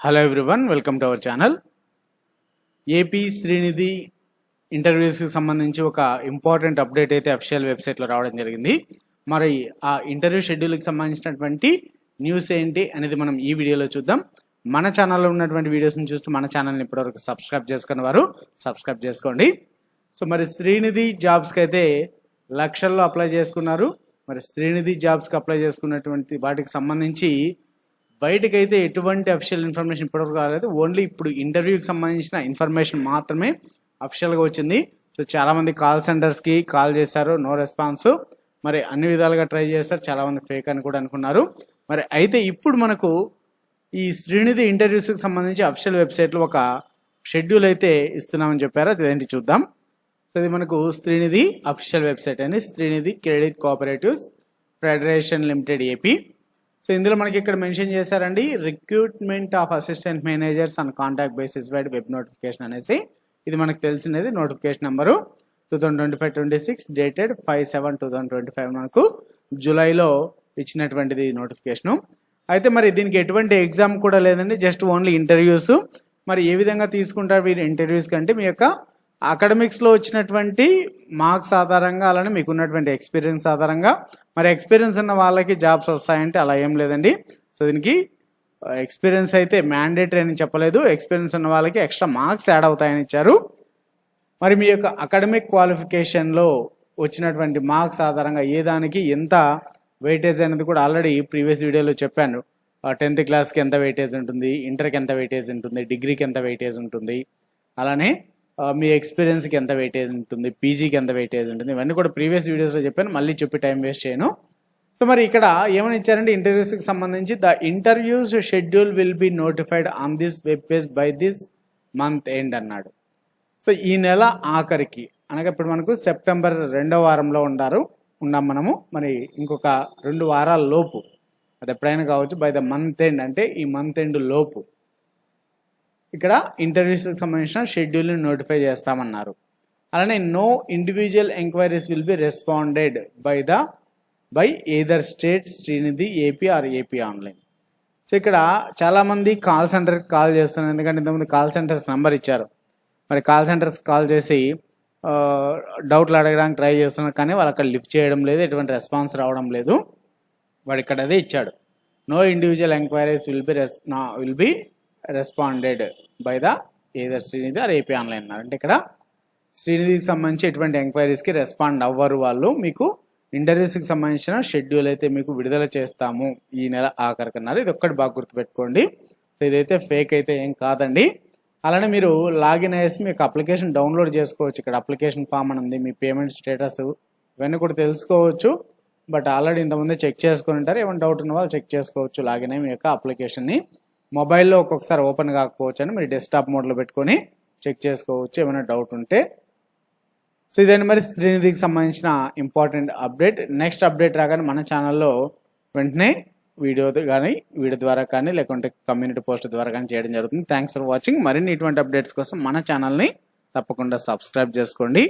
Hello everyone welcome to our channel AP Srinidhi ఇంటర్వ్యూస్కి సంబంధించి ఒక important update అయితే official వెబ్సైట్లో రావడం జరిగింది. మరి ఆ ఇంటర్వ్యూ షెడ్యూల్కి సంబంధించినటువంటి న్యూస్ ఏంటి అనేది మనం ఈ వీడియోలో చూద్దాం. మన ఛానల్లో ఉన్నటువంటి వీడియోస్ని చూస్తూ మన ఛానల్ని ఇప్పటివరకు సబ్స్క్రైబ్ చేసుకున్న వారు సబ్స్క్రైబ్ చేసుకోండి. సో మరి శ్రీనిధి జాబ్స్కి అయితే లక్షల్లో అప్లై చేసుకున్నారు. మరి శ్రీనిధి జాబ్స్కి అప్లై చేసుకున్నటువంటి వాటికి సంబంధించి బయటకైతే ఎటువంటి అఫిషియల్ ఇన్ఫర్మేషన్ ఇప్పటివరకు రాలేదు. ఓన్లీ ఇప్పుడు ఇంటర్వ్యూకి సంబంధించిన ఇన్ఫర్మేషన్ మాత్రమే అఫిషియల్గా వచ్చింది. సో చాలామంది కాల్ సెంటర్స్కి కాల్ చేశారు నో రెస్పాన్స్ మరి అన్ని విధాలుగా ట్రై చేస్తారు చాలామంది ఫేక్ అని కూడా అనుకున్నారు. మరి అయితే ఇప్పుడు మనకు ఈ శ్రీనిధి ఇంటర్వ్యూస్కి సంబంధించి అఫిషియల్ వెబ్సైట్లో ఒక షెడ్యూల్ అయితే ఇస్తున్నామని చెప్పారు. అది ఏంటి చూద్దాం. సో ఇది మనకు శ్రీనిధి అఫిషియల్ వెబ్సైట్ అని Srinidhi credit cooperatives federation limited AP so ఇందులో మనకి ఇక్కడ మెన్షన్ చేశారండి recruitment of assistant managers and contact basis wide web notification అనేసి. ఇది మనకు తెలిసినది notification number two thousand twenty five twenty six dated five seven two thousand twenty five మనకు జూలైలో ఇచ్చినటువంటిది నోటిఫికేషను అయితే మరి దీనికి ఎటువంటి ఎగ్జామ్ కూడా లేదండి జస్ట్ ఓన్లీ ఇంటర్వ్యూస్ మరి ఏ విధంగా తీసుకుంటారు వీరు ఇంటర్వ్యూస్ కంటే మీ యొక్క అకాడమిక్స్లో వచ్చినటువంటి మార్క్స్ ఆధారంగా అలానే మీకు ఉన్నటువంటి ఎక్స్పీరియన్స్ ఆధారంగా మరి ఎక్స్పీరియన్స్ ఉన్న వాళ్ళకి జాబ్స్ వస్తాయంటే అలా ఏం లేదండి. సో దీనికి ఎక్స్పీరియన్స్ అయితే మ్యాండేటరీ అని చెప్పలేదు. ఎక్స్పీరియన్స్ ఉన్న వాళ్ళకి ఎక్స్ట్రా మార్క్స్ యాడ్ అవుతాయని ఇచ్చారు. మరి మీ యొక్క అకాడమిక్ క్వాలిఫికేషన్లో వచ్చినటువంటి మార్క్స్ ఆధారంగా ఏ దానికి ఎంత వెయిటేజ్ అనేది కూడా ఆల్రెడీ ప్రీవియస్ వీడియోలో చెప్పాను. టెన్త్ క్లాస్కి ఎంత వెయిటేజ్ ఉంటుంది ఇంటర్కి ఎంత వెయిటేజ్ ఉంటుంది డిగ్రీకి ఎంత వెయిటేజ్ ఉంటుంది అలానే మీ ఎక్స్పీరియన్స్కి ఎంత వెయిటేజ్ ఉంటుంది పీజీకి ఎంత వెయిటేజ్ ఉంటుంది ఇవన్నీ కూడా ప్రీవియస్ వీడియోస్లో చెప్పాను మళ్ళీ చెప్పి టైం వేస్ట్ చేయను. సో మరి ఇక్కడ ఏమని ఇచ్చారంటే ఇంటర్వ్యూస్కి సంబంధించి the interviews schedule will be notified on this web page by this month end అన్నాడు. సో ఈ నెల ఆఖరికి అనగా ఇప్పుడు మనకు సెప్టెంబర్ రెండో వారంలో ఉండారు ఉన్నాం మనము మరి ఇంకొక రెండు వారాల లోపు అది ఎప్పుడైనా కావచ్చు బై ద మంత్ ఎండ్ అంటే ఈ మంత్ ఎండ్ లోపు. ఇక్కడ ఇంటర్వ్యూస్కి సంబంధించిన షెడ్యూల్ని నోటిఫై చేస్తామన్నారు. అలానే no individual enquiries will be responded by the by either state Srinidhi AP or AP online so ఇక్కడ చాలామంది కాల్ సెంటర్కి కాల్ చేస్తున్నారు. ఎందుకంటే ఇంతకుముందు కాల్ సెంటర్స్ నెంబర్ ఇచ్చారు. మరి కాల్ సెంటర్స్ కాల్ చేసి డౌట్లు అడగడానికి ట్రై చేస్తున్నారు. కానీ వాళ్ళు అక్కడ లిఫ్ట్ చేయడం లేదు ఎటువంటి రెస్పాన్స్ రావడం లేదు. వాడు ఇక్కడ అదే ఇచ్చాడు. No individual enquiries will be res will be responded by the either Srinidhi or AP online అన్నారు. అంటే ఇక్కడ శ్రీనిధికి సంబంధించి ఎటువంటి ఎంక్వైరీస్కి రెస్పాండ్ అవ్వరు వాళ్ళు. మీకు ఇంటర్వ్యూస్కి సంబంధించిన షెడ్యూల్ అయితే మీకు విడుదల చేస్తాము ఈ నెల ఆఖరికి అన్నారు. ఇది ఒక్కటి బాగా గుర్తుపెట్టుకోండి. సో ఇదైతే ఫేక్ అయితే ఏం కాదండి. అలానే మీరు లాగిన్ అయ్యేసి మీకు అప్లికేషన్ డౌన్లోడ్ చేసుకోవచ్చు. ఇక్కడ అప్లికేషన్ ఫామ్ అని ఉంది మీ పేమెంట్ స్టేటస్ ఇవన్నీ కూడా తెలుసుకోవచ్చు. బట్ ఆల్రెడీ ఇంతకుముందే చెక్ చేసుకుని ఉంటారు. ఏమైనా డౌట్ ఉన్న వాళ్ళు చెక్ చేసుకోవచ్చు. లాగిన్ అయ్యి మీ యొక్క అప్లికేషన్ని మొబైల్లో ఒక్కొక్కసారి ఓపెన్ కాకపోవచ్చు అని మీరు డెస్క్టాప్ మోడ్లో పెట్టుకొని చెక్ చేసుకోవచ్చు ఏమైనా డౌట్ ఉంటే. సో ఇదండి మరి శ్రీనిధికి సంబంధించిన ఇంపార్టెంట్ అప్డేట్. నెక్స్ట్ అప్డేట్ రాగానే మన ఛానల్లో వెంటనే వీడియో కానీ వీడియో ద్వారా కానీ లేకుంటే కమ్యూనిటీ పోస్ట్ ద్వారా కానీ చేయడం జరుగుతుంది. థ్యాంక్స్ ఫర్ వాచింగ్ మరిన్ని ఇటువంటి అప్డేట్స్ కోసం మన ఛానల్ని తప్పకుండా సబ్స్క్రైబ్ చేసుకోండి.